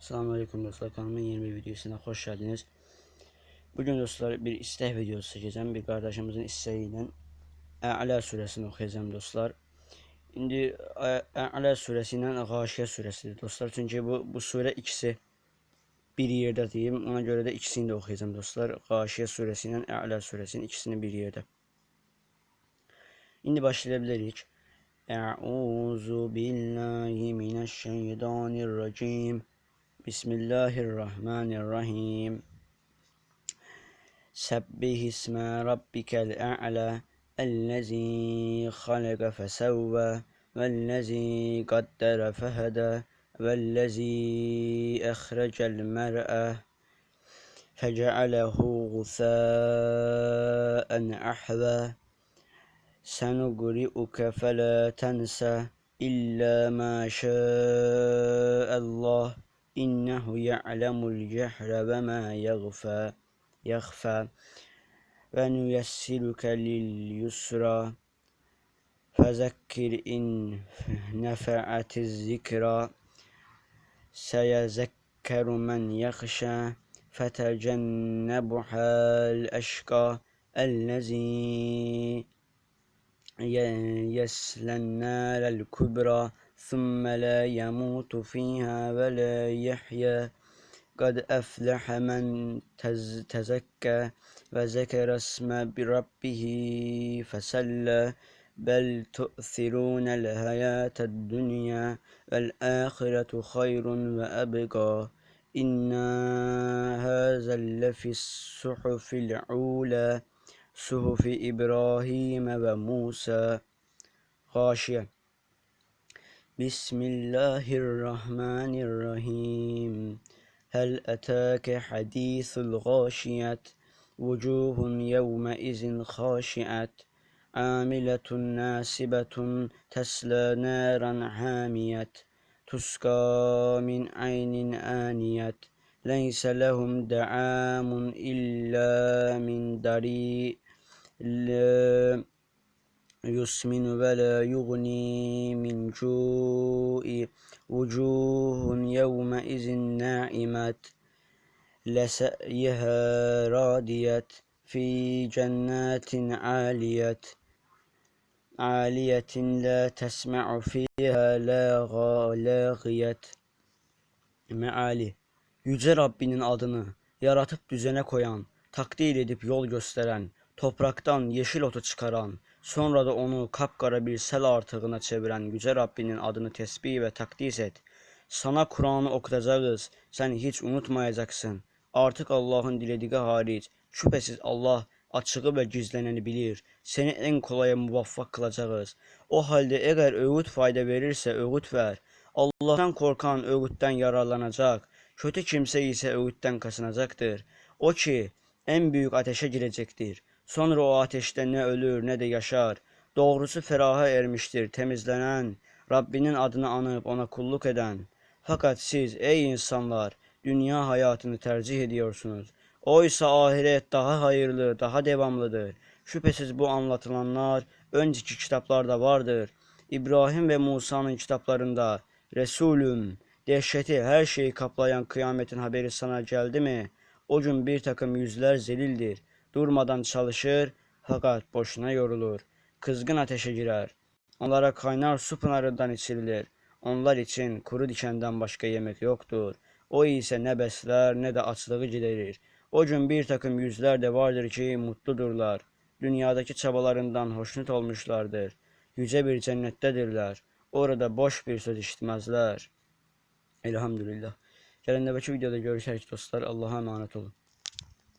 Selamünaleyküm dostlar kanalımın yeni bir videosuna hoş geldiniz. Bugün dostlar bir istek videosu çekeceğim. Bir kardeşimizin isteğiyle A'la suresini okuyacağım dostlar. Şimdi A'la suresi ile Gâşiye suresidir dostlar. Çünkü bu, bu sure ikisi bir yerde diyeyim. Ona göre de ikisini de okuyacağım dostlar. Gâşiye suresi ile A'la suresinin ikisini bir yerde. Şimdi başlayabiliriz. Euzu billahi mineşşeytanirracim. بسم الله الرحمن الرحيم سبه اسم ربك الأعلى الذي خلق فسوى والذي قدر فهدى والذي أخرج المرأة فجعله غثاء أحوى سنقرئك فلا تنسى إلا ما شاء الله إنه يعلم الجهر وما يغفى يخفى ونيسرك لليسرى. فذكر إن نفعت الذكرى. سيذكر من يخشى فتجنبها الأشقى. الذي يسلى النار الكبرى. ثم لا يموت فيها ولا يحيا. قد أفلح من تز تزكى وذكر اسم بربه فسلى. بل تؤثرون الحياة الدنيا والآخرة خير وأبقى. إن هذا لفي الصحف العولى صحف إبراهيم وموسى. غاشية. بسم الله الرحمن الرحيم. هل أتاك حديث الغاشية؟ وجوه يومئذ خاشعة. عاملة ناسبة تسلى نارا حامية. تسقى من عين آنية. ليس لهم دعام إلا من لا يسمن ولا يغني من جوع وجوه يومئذ ناعمة لسعيها رادية في جنات عالية عالية لا تسمع فيها لاغا لاغية meali Yüce Rabbinin adını yaratıp düzene koyan, takdir edip yol gösteren, topraktan yeşil otu çıkaran, sonra da onu kapkara bir sel artığına çeviren Yüce Rabbinin adını tesbih ve takdis et. Sana Kur'an'ı okutacağız, sen hiç unutmayacaksın. Artık Allah'ın dilediği hariç, şüphesiz Allah açığı ve gizleneni bilir. Seni en kolaya muvaffak kılacağız. O halde eğer öğüt fayda verirse öğüt ver. Allah'tan korkan öğütten yararlanacak. Kötü kimse ise öğütten kaçınacaktır. O ki en büyük ateşe girecektir. Sonra o ateşte ne ölür ne de yaşar. Doğrusu feraha ermiştir temizlenen, Rabbinin adını anıp ona kulluk eden. Fakat siz ey insanlar dünya hayatını tercih ediyorsunuz. Oysa ahiret daha hayırlı, daha devamlıdır. Şüphesiz bu anlatılanlar önceki kitaplarda vardır. İbrahim ve Musa'nın kitaplarında Resulüm, dehşeti her şeyi kaplayan kıyametin haberi sana geldi mi? O gün bir takım yüzler zelildir. Durmadan çalışır fakat boşuna yorulur. Kızgın ateşe girer. Onlara kaynar su pınarından içirilir. Onlar için kuru dikenden başka yemek yoktur. O ise ne besler ne de açlığı giderir. O gün bir takım yüzler de vardır ki mutludurlar. Dünyadaki çabalarından hoşnut olmuşlardır. Yüce bir cennettedirler. Orada boş bir söz işitmezler. Elhamdülillah. Gelin nöbetçi videoda görüşürüz dostlar. Allah'a emanet olun.